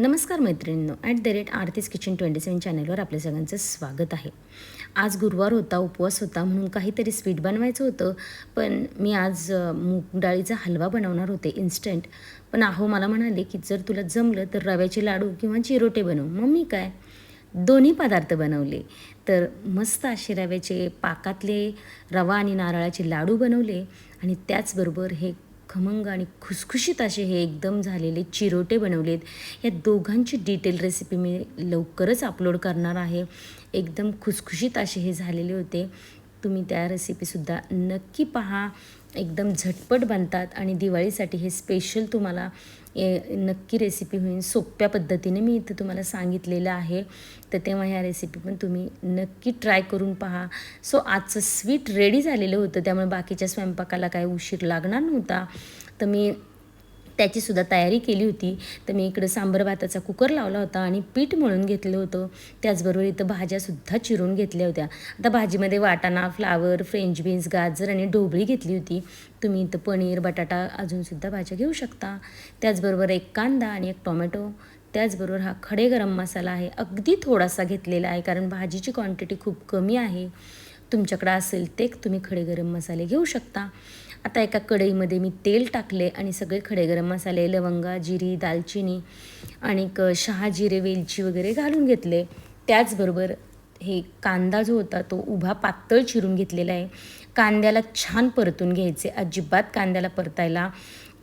नमस्कार मैत्रिणींनो at the rate Aarti's kitchen twenty seven चॅनलवर आपल्या सगळ्यांचं स्वागत आहे. आज गुरुवार होता उपवास होता म्हणून काहीतरी स्वीट बनवायचं होतं पण मी आज मूग डाळीचा हलवा बनवणार होते इन्स्टंट पण अहो मला म्हणाले की जर तुला जमलं तर रव्याचे लाडू किंवा चिरोटे बनव. मग मी काय? दोन्ही पदार्थ बनवले. तर मस्त असे रव्याचे पाकातले रवा आणि नारळाचे लाडू बनवले आणि त्याचबरोबर हे खमंग आणि खुसखुशीत असे हे एकदम झालेले चिरोटे बनवलेत. या दोघांची डिटेल रेसिपी मी लवकरच अपलोड करणार आहे. एकदम खुसखुशीत असे हे झालेले होते. तुम्ही त्या रेसिपीसुद्धा नक्की पहा. एकदम झटपट बनतात आणि दिवाळीसाठी हे स्पेशल तुम्हाला ए, नक्की रेसिपी होईल सोप्या पद्धतीने मी इथं तुम्हाला सांगितलेलं आहे. तर तेव्हा ह्या रेसिपी पण तुम्ही नक्की ट्राय करून पहा. सो आजचं स्वीट रेडी झालेलं होतं. त्यामुळे बाकीच्या स्वयंपाकाला काही उशीर लागणार नव्हता. तर मी त्याचीसुद्धा तयारी केली होती. तर मी इकडं सांबर भाताचा कुकर लावला होता आणि पीठ मळून घेतलं होतं. त्याचबरोबर इथं भाज्यासुद्धा चिरून घेतल्या होत्या. आता भाजीमध्ये वाटाणा फ्लावर फ्रेंच बीन्स गाजर आणि ढोबळी घेतली होती. तुम्ही इथं पनीर बटाटा अजूनसुद्धा भाज्या घेऊ शकता. त्याचबरोबर एक कांदा आणि एक टोमॅटो. त्याचबरोबर हा खडे गरम मसाला आहे. अगदी थोडासा घेतलेला आहे कारण भाजीची क्वांटिटी खूप कमी आहे. तुमच्याकडं असेल ते तुम्ही खडे गरम मसाले घेऊ शकता. आता एका कढईमध्ये मी तेल टाकले आणि सगळे खडे गरम मसाले लवंगा जिरी दालचिनी आणि शहा जिरे वेलची वगैरे घालून घेतले. त्याचबरोबर हे कांदा जो होता तो उभा पातळ चिरून घेतलेला आहे. कांद्याला छान परतून घ्यायचे. अजिबात कांद्याला परतायला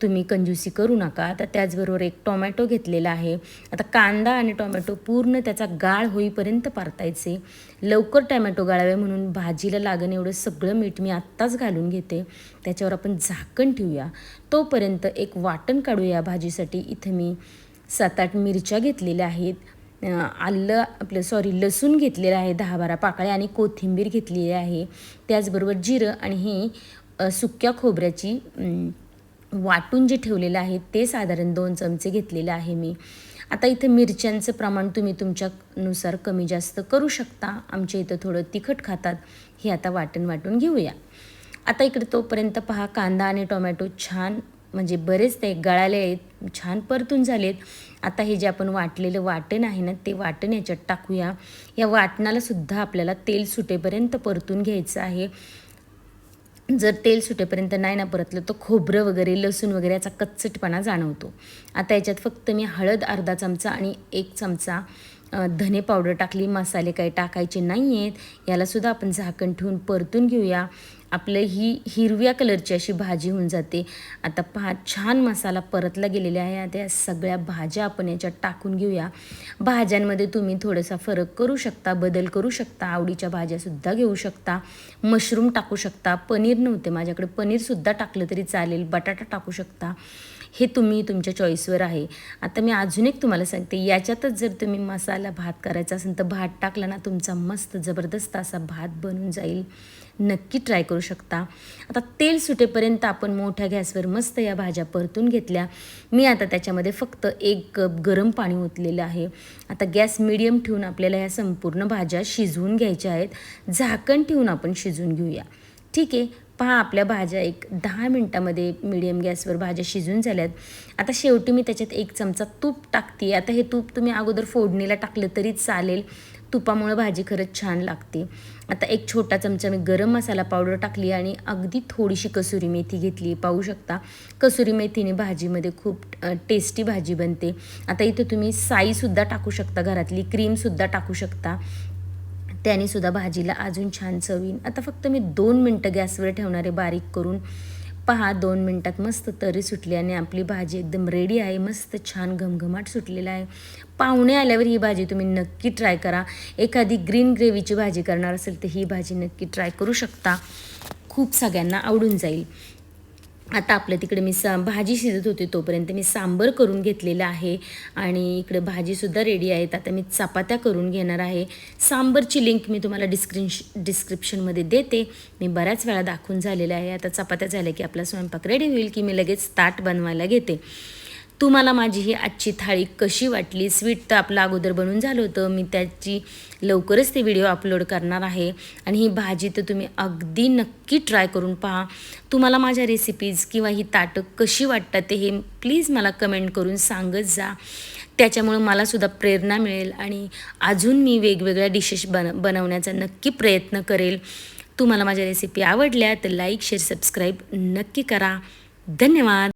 तुम्ही कंजूसी करू नका. आता त्याचबरोबर एक टोमॅटो घेतलेला आहे. आता कांदा आणि टोमॅटो पूर्ण त्याचा गाळ होईपर्यंत परतायचे. लवकर टोमॅटो गाळावे म्हणून भाजीला लागण एवढं सगळं मीठ मी आत्ताच घालून घेते. त्याच्यावर आपण झाकण ठेवूया. तोपर्यंत एक वाटण काढूया भाजीसाठी. इथं मी सात आठ मिरच्या घेतलेल्या आहेत. आलं आपलं सॉरी लसूण घेतलेलं आहे दहा बारा पाकळ्या आणि कोथिंबीर घेतलेली आहे. त्याचबरोबर जिरं आणि हे सुक्या खोबऱ्याची वाटून जे ठेवलेलं आहे ते साधारण दोन चमचे घेतलेलं आहे मी. आता इथं मिरच्यांचं प्रमाण तुम्ही तुमच्यानुसार कमी जास्त करू शकता. आमच्या इथं थोडं तिखट खातात. हे आता वाटण वाटून घेऊया. आता इकडे तोपर्यंत पहा कांदा आणि टोमॅटो छान म्हणजे बरेच ते गळाले आहेत छान परतून झालेत. आता हे जे आपण वाटलेलं वाटण आहे ना ते वाटण याच्यात टाकूया. या वाटणालासुद्धा आपल्याला तेल सुटेपर्यंत परतून घ्यायचं आहे. जर तेल सुटेपर्यंत नाही ना परतलं तर खोबरं वगैरे लसूण वगैरे याचा कच्चटपणा जाणवतो. आता याच्यात फक्त मी हळद अर्धा चमचा आणि एक चमचा धने पावडर टाकली मसाले काही टाकायचे नाही आहेत यालासुद्धा आपण झाकण ठेवून परतून घेऊया. आपलं ही हिरव्या कलरची अशी भाजी होऊन जाते. आता पहा छान मसाला परतला गेलेला आहे. आता या सगळ्या भाज्या आपण याच्यात टाकून घेऊया. भाज्यांमध्ये तुम्ही थोडासा फरक करू शकता बदल करू शकता आवडीच्या भाज्यासुद्धा घेऊ शकता. मशरूम टाकू शकता पनीर नव्हते माझ्याकडे पनीरसुद्धा टाकलं तरी चालेल बटाटा टाकू शकता. हे तुम्ही तुमच्या चॉईसवर आहे. आता मी अजून एक तुम्हाला सांगते. याच्यातच जर तुम्ही मसाला भात करायचा असेल तर भात टाकला ना तुमचा मस्त जबरदस्त असा भात बनून जाईल. नक्की ट्राय करू शकता. आता तेल सुटेपर्यंत आपण मोठ्या गॅसवर मस्त या भाज्या परतून घेतल्या. मी आता त्याच्यामध्ये फक्त एक कप गरम पाणी ओतलेलं आहे. आता गॅस मिडियम ठेवून आपल्याला ह्या संपूर्ण भाज्या शिजवून घ्यायच्या आहेत. झाकण ठेवून आपण शिजवून घेऊया. ठीक आहे पहा आपल्या भाज्या एक दहा मिनटामध्ये मिडियम गॅसवर भाज्या शिजून झाल्यात. आता शेवटी मी त्याच्यात एक चमचा तूप टाकते. आता हे तूप तुम्ही अगोदर फोडणीला टाकलं तरी चालेल. तुपामुळं भाजी खरंच छान लागते. आता एक छोटा चमचा मी गरम मसाला पावडर टाकली आणि अगदी थोडीशी कसुरी मेथी घेतली. पाहू शकता कसुरी मेथीने भाजीमध्ये खूप टेस्टी भाजी बनते. आता इथं तुम्ही साईसुद्धा टाकू शकता घरातली क्रीमसुद्धा टाकू शकता. त्याने सुद्धा भाजीला अजून छान चवीन. आता फक्त मी दोन मिनटं गॅसवर ठेवणारे बारीक करून पहा दोन मिनटात मस्त तरी सुटली आणि आपली भाजी एकदम रेडी आहे. मस्त छान घमघमाट सुटलेला आहे. पाहुणे आल्यावर ही भाजी तुम्ही नक्की ट्राय करा. एखादी ग्रीन ग्रेव्हीची भाजी करणार असेल तर ही भाजी नक्की ट्राय करू शकता. खूप सगळ्यांना आवडून जाईल. आता आपल्या तिकडे मी सा भाजी शिजत होती तोपर्यंत मी सांबर करून घेतलेलं आहे. आणि इकडे भाजीसुद्धा रेडी आहेत. आता मी चपात्या करून घेणार आहे. सांबरची लिंक मी तुम्हाला डिस्क्रिश डिस्क्रिप्शनमध्ये देते. मी बऱ्याच वेळा दाखवून झालेलं आहे. आता चपात्या झाल्या की आपला स्वयंपाक रेडी होईल की मी लगेच ताट बनवायला घेते. तुम्हाला माझी ही आजची थाळी कशी वाटली? स्वीट तर आपलं अगोदर बनून झालं होतं. मी त्याची लवकरच ते व्हिडिओ अपलोड करणार आहे. आणि ही भाजी तर तुम्ही अगदी नक्की ट्राय करून पहा. तुम्हाला माझ्या रेसिपीज किंवा ही ताटं कशी वाटतात ते हे प्लीज मला कमेंट करून सांगत जा. त्याच्यामुळं मलासुद्धा प्रेरणा मिळेल आणि अजून मी वेगवेगळ्या डिशेस बन बनवण्याचा नक्की प्रयत्न करेल. तुम्हाला माझ्या रेसिपी आवडल्या तर लाईक शेअर सबस्क्राईब नक्की करा. धन्यवाद!